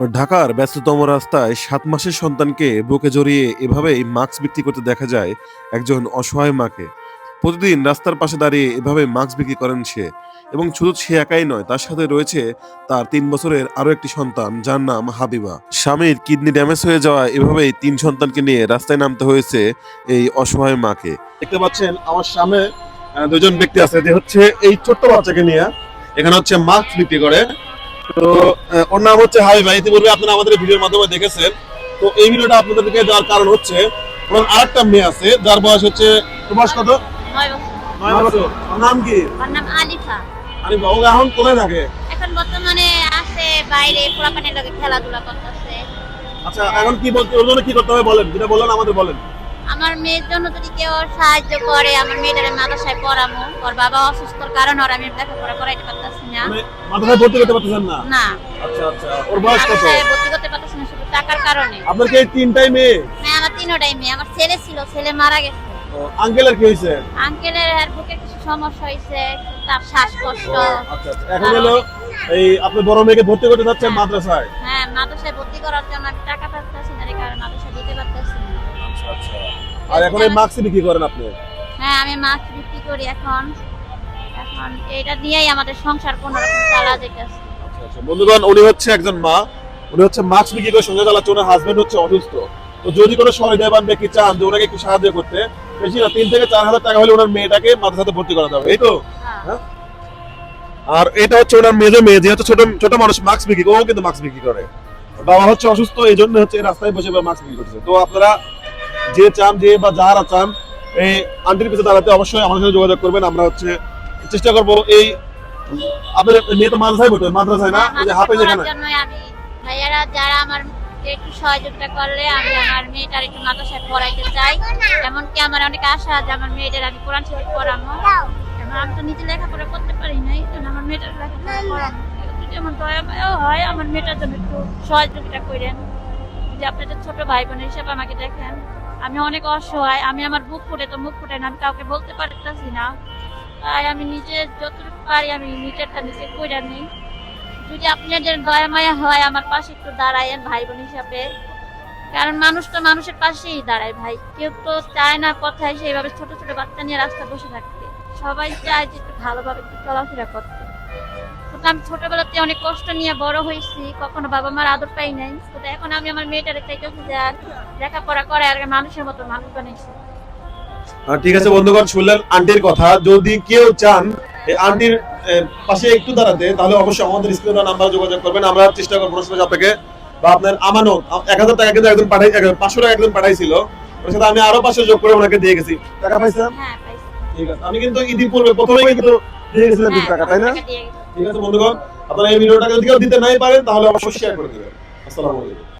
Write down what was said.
ঢাকার ব্যস্ততম রাস্তায় সাত মাসের সন্তানকে বুকে জড়িয়ে এভাবেই মাস্ক বিক্রি করতে দেখা যায় একজন অসহায় মাকে। প্রতিদিন রাস্তার পাশে দাঁড়িয়ে এভাবে মাস্ক বিক্রি করেন সে এবং শুধু সে একাই নয়, তার সাথে রয়েছে তার তিন বছরের আরও একটি সন্তান, যার নাম হাবিবা। স্বামীর কিডনি ড্যামেজ হয়ে যাওয়া এভাবেই তিন সন্তানকে নিয়ে রাস্তায় নামতে হয়েছে এই অসহায় মাকে। দেখতে পাচ্ছেন, আমার সামনে দুজন ব্যক্তি আছে যে হচ্ছে এই ছোট্ট বাচ্চাকে নিয়ে। এখানে হচ্ছে মাস্ক বিক্রি করে। তো ওর নাম হচ্ছে হাবিবা ইতিপূর্বে আপনারা আমাদের ভিডিওর মাধ্যমে দেখেছেন। তো এই ভিডিওটা আপনাদেরকে দেওয়ার কারণ হচ্ছে ওর আরেকটা মেয়ে আছে যার বয়স হচ্ছে তোমার কত? নাম কি? নাম আলিফা। আরে বাবু এখন কোথায় থাকে? এখন বর্তমানে আছে বাইরে পোলাপানের লগে খেলাধুলা করতেছে। আচ্ছা এখন কি বলতে ওর জন্য কি করতে হবে বলেন? যেটা বললেন আমাদের বলেন। আমার মেয়ের জন্য যদি কেউ সাহায্য করে আমার মেয়েটারে মাদ্রাসায় পড়ামো। ওর বাবা অসুস্থর কারণে ওর আমি লেখাপড়া করাইতে পারতেছি না। মানে মাথায় ভর্তি করতে পারতেছেন না? না। আচ্ছা আচ্ছা। ওর বয়স কত? মাদ্রাসায় ভর্তি করতে পারতেছি না শুধু টাকার কারণে। আপনার কি এই তিনটাই মেয়ে? হ্যাঁ আমার তিনোটাই মেয়ে। আমার ছেলে ছিল ছেলে মারা গেছে। আঙ্কেলের কি হয়েছে? আঙ্কেলের আর বুকে কিছু সমস্যা হয়েছে তার শ্বাসকষ্ট। আচ্ছা আচ্ছা। এখন হলো এই আপনি বড় মেয়েকে ভর্তি করতে যাচ্ছেন মাদ্রাসায়। হ্যাঁ মাদ্রাসায় ভর্তি করার জন্য আর এখন এই মাস্ক বিক্রি করেন আপনি? হ্যাঁ আমি মাছ বিক্রি করি এখন। এখন এটা দিয়েই আমাদের সংসার কোনো রকম চালা যেতেছে। আচ্ছা আচ্ছা। বন্ধুগণ উনি হচ্ছে একজন মা। উনি হচ্ছে মাছ বিক্রি করে সংসার চালাচ্ছে ওনার হাজবেন্ড হচ্ছে অসুস্থ। তো যদি কোনো সহৃদয়বান ব্যক্তি চান যে ওনাকে একটু সাহায্য করতে বেশি না তিন থেকে চার হাজার টাকা হলে ওনার মেয়েটাকে মাদ্রাসাতে ভর্তি করা যাবে। এই তো? হ্যাঁ। আর এটা হচ্ছে ওনার মেজো মেয়ে যেহেতু ছোট ছোট মানুষ মাস্ক বিক্রি করে, ও কিন্তু মাস্ক বিক্রি করে। বাবা হচ্ছে অসুস্থ এই জন্য হচ্ছে রাস্তায় বসে মাস্ক বিক্রি করছে তো আপনারা যে চান যে বা যারা চান এই আন্টির পিছনে দাঁড়াতে অবশ্যই আমাদের সাথে যোগাযোগ করবেন। আমরা হচ্ছে চেষ্টা করব এই আপনার মেয়ে তো মাদ্রাসায় মাদ্রাসায় না? যে হাফে যেখানে আমি ভাইয়ারা যারা আমার একটু সহযোগিতা করলে আমি আমার মেয়েটার একটু মাদ্রাসায় পড়াইতে চাই। এমনকি আমার অনেক আশা যে আমার মেয়েদের আমি কোরআন শরীফ পড়াবো আমি তো নিজে লেখাপড়া করতে পারি না এই জন্য আমার মেয়েটার লেখাপড়া পড়াবো যদি আমার দয়া মায়াও হয় আমার মেয়েটার জন্য একটু সহযোগিতা করেন। যে আপনাদের ছোট ভাই বোন হিসেবে আমাকে দেখেন। আমি অনেক অসহায়, আমি আমার বুক ফুটে তো মুখ ফুটে না, আমি কাউকে বলতে পারতেছি না। তাই আমি নিজে যতটুকু পারি, আমি নিজেরটা নিজে কইরা নিই। যদি আপনাদের দয়া মায়া হয়, আমার পাশে একটু দাঁড়ায়েন ভাই বোন হিসাবে। কারণ মানুষ তো মানুষের পাশেই দাঁড়ায় ভাই। কেউ তো চায় না কথায় সেইভাবে ছোট ছোট বাচ্চা নিয়ে রাস্তা বসে থাকতে। সবাই চায় যে একটু ভালোভাবে একটু চলাফেরা করতে। আমি ছোটবেলাতে অনেক কষ্ট নিয়ে বড় হয়েছি কখনো বাবা মার আদর পাই নাই। তো এখন আমি আমার মেয়েটারে চাইতেছি যে আর লেখাপড়া করে আর মানুষের মতো মানুষ বানাইছি। ঠিক আছে বন্ধুগণ শুনলেন আন্টির কথা। যদি কেউ চান আন্টির পাশে একটু দাঁড়াতে তাহলে অবশ্যই আমাদের স্ক্রিনে নাম্বার যোগাযোগ করবেন। আমরা চেষ্টা করব আপনাকে বা আপনার আমানত এক হাজার টাকা কিন্তু একজন পাঠাই পাঁচশো টাকা একজন পাঠাইছিল। ওর সাথে আমি আরও পাঁচশো যোগ করে ওনাকে দিয়ে গেছি। টাকা পাইছেন? হ্যাঁ ঠিক আছে আমি কিন্তু ঈদের পূর্বে প্রথমে কিন্তু দিয়ে গেছিলাম। টাকা তাই না টাকা দিয়ে গেছি। ঠিক আছে বন্ধুগণ? আপনারা এই ভিডিওটাকে যদি কেউ দিতে নাই পারেন, তাহলে অবশ্যই শেয়ার করে দেবেন। আসসালামু আলাইকুম।